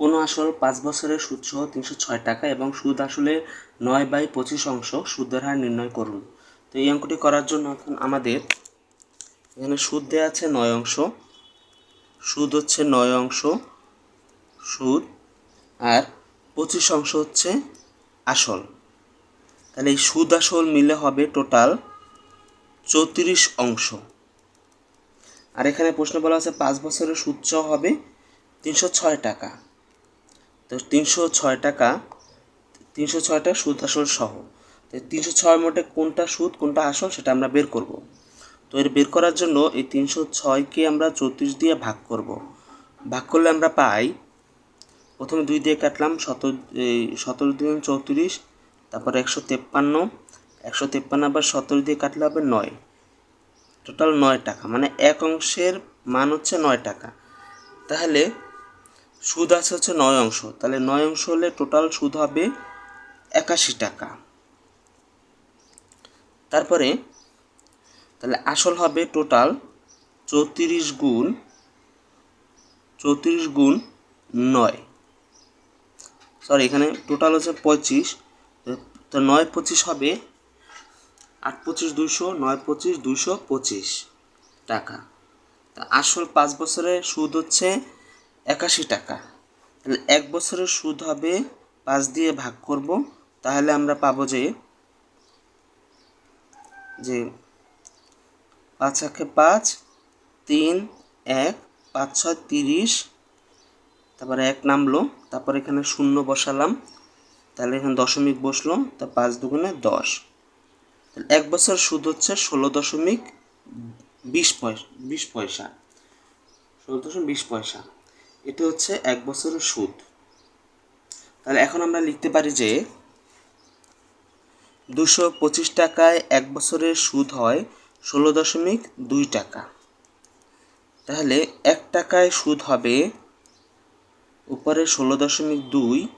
কোনো আসল পাঁচ বছরের সুদ সহ তিনশো ছয় টাকা এবং সুদ আসলে নয় বাই পঁচিশ অংশ সুদের হার নির্ণয় করুন। তো এই অঙ্কটি করার জন্য এখন আমাদের এখানে সুদ দেওয়া আছে নয় অংশ, সুদ হচ্ছে নয় অংশ সুদ, আর পঁচিশ অংশ হচ্ছে আসল। তাহলে এই সুদ আসল মিলে হবে টোটাল চৌত্রিশ অংশ। আর এখানে প্রশ্ন বলা আছে পাঁচ বছরের সুদ হবে তিনশো ছয় টাকা। তো তিনশো ছয় টাকা, তিনশো ছয়টা সুদ আসল সহ। তো তিনশো ছয় মোটে কোনটা সুদ, কোনটা আসল সেটা আমরা বের করব। তো এর বের করার জন্য এই তিনশো ছয়কে আমরা চৌত্রিশ দিয়ে ভাগ করব। ভাগ করলে আমরা পাই, প্রথমে দুই দিয়ে কাটলাম এই সতেরো দিয়ে চৌত্রিশ, তারপর একশো তেপ্পান্ন একশো তেপ্পান্ন আবার সতেরো দিয়ে কাটলে হবে নয়। টোটাল নয় টাকা মানে এক অংশের মান হচ্ছে নয় টাকা। তাহলে সুদ আছে হচ্ছে নয় অংশ। তাহলে নয় অংশ হলে টোটাল সুদ হবে একাশি টাকা। তারপরে, তাহলে আসল হবে টোটাল চৌত্রিশ গুণ চৌত্রিশ গুণ নয়। সরি এখানে টোটাল হচ্ছে পঁচিশ। তো নয় পঁচিশ হবে আট পঁচিশ দুইশো, নয় পঁচিশ দুইশো পঁচিশ টাকা। তা আসল পাঁচ বছরের সুদ হচ্ছে একাশি টাকা। তাহলে এক বছরের সুদ হবে পাঁচ দিয়ে ভাগ করব। তাহলে আমরা পাবো যে যে পাঁচ একে পাঁচ, তিন, এক, পাঁচ, ছয়, তিরিশ, তারপরে এক নামলো, তারপর এখানে শূন্য বসালাম। তাহলে এখানে দশমিক বসল, তা পাঁচ দুগুণে দশ। এক বছর সুদ হচ্ছে ষোলো দশমিক বিশ পয়সা বিশ পয়সা। ষোলো দশমিক বিশ পয়সা। এটা হচ্ছে এক বছরের সুদ। তাহলে এখন আমরা লিখতে পারি যে দুশো পঁচিশ টাকায় এক বছরের সুদ হয় ষোলো দশমিক দুই টাকা। তাহলে এক টাকায় সুদ হবে উপরে ষোলো দশমিক দুই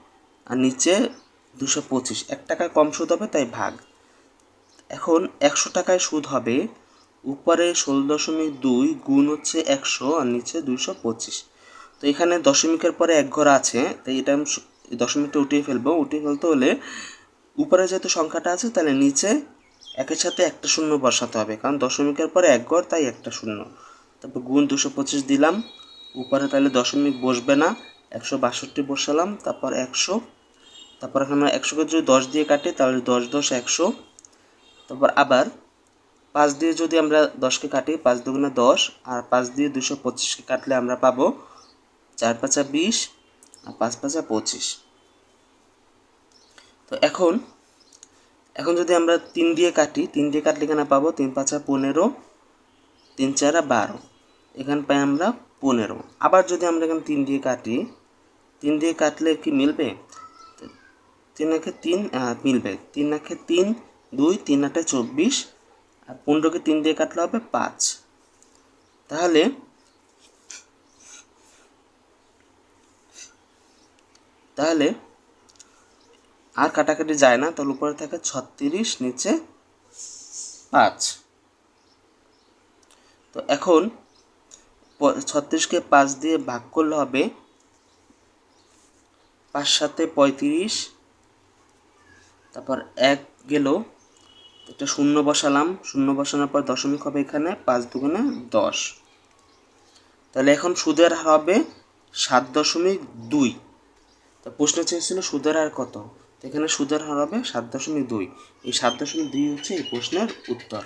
আর নিচে দুশো পঁচিশ। এক টাকা কম সুদ হবে, তাই ভাগ। এখন একশো টাকায় সুদ হবে, উপরে ষোলো দশমিক দুই গুণ হচ্ছে একশো আর নিচে দুইশো পঁচিশ। তো এখানে দশমিকের পরে এক ঘর আছে তাই এটা আমি দশমিকটা উঠিয়ে ফেলব। উঠিয়ে ফেলতে হলে উপরে যেহেতু সংখ্যাটা আছে, তাহলে নিচে একের সাথে একটা শূন্য বসাতে হবে, কারণ দশমিকের পরে এক ঘর, তাই একটা শূন্য। তারপর গুণ দুশো পঁচিশ দিলাম, উপরে তাহলে দশমিক বসবে না, একশো বাষট্টি বসালাম, তারপর একশো, তারপর এখানে একশোকে যদি দশ দিয়ে কাটি, তাহলে দশ দশ, একশো। তারপর আবার পাঁচ দিয়ে যদি আমরা দশকে কাটি, পাঁচ দুগুণে দশ, আর পাঁচ দিয়ে দুশো পঁচিশকে কাটলে আমরা পাবো চার পাঁচা বিশ আর পাঁচ পাঁচা পঁচিশ। তো এখন এখন যদি আমরা তিন দিয়ে কাটি, তিন দিয়ে কাটলে এখানে পাবো তিন পাঁচা পনেরো, তিন চারা বারো। এখানে পাই আমরা পনেরো। আবার যদি আমরা এখানে তিন দিয়ে কাটি, তিন দিয়ে কাটলে কি মিলবে? তিন একে তিন মিলবে। তিন একে তিন, দুই, তিন আটে চব্বিশ, আর পনেরোকে তিন দিয়ে কাটলে হবে পাঁচ। তাহলে তাহলে আর কাটাকাটি যায় না, তাহলে উপরে থাকে ছত্রিশ, নিচে পাঁচ। তো এখন ছত্রিশকে পাঁচ দিয়ে ভাগ করলে হবে পাঁচ সাথে পঁয়ত্রিশ, তারপর এক গেল একটা শূন্য বসালাম, শূন্য বসানোর পর দশমিক হবে এখানে, পাঁচ দুগুণে দশ। তাহলে এখন সুদের হার হবে সাত দশমিক দুই। তো প্রশ্ন চেয়েছিল সুদের হার কত? এখানে সুদের হার হবে সাত দশমিক দুই। এই সাত দশমিক দুই হচ্ছে এই প্রশ্নের উত্তর।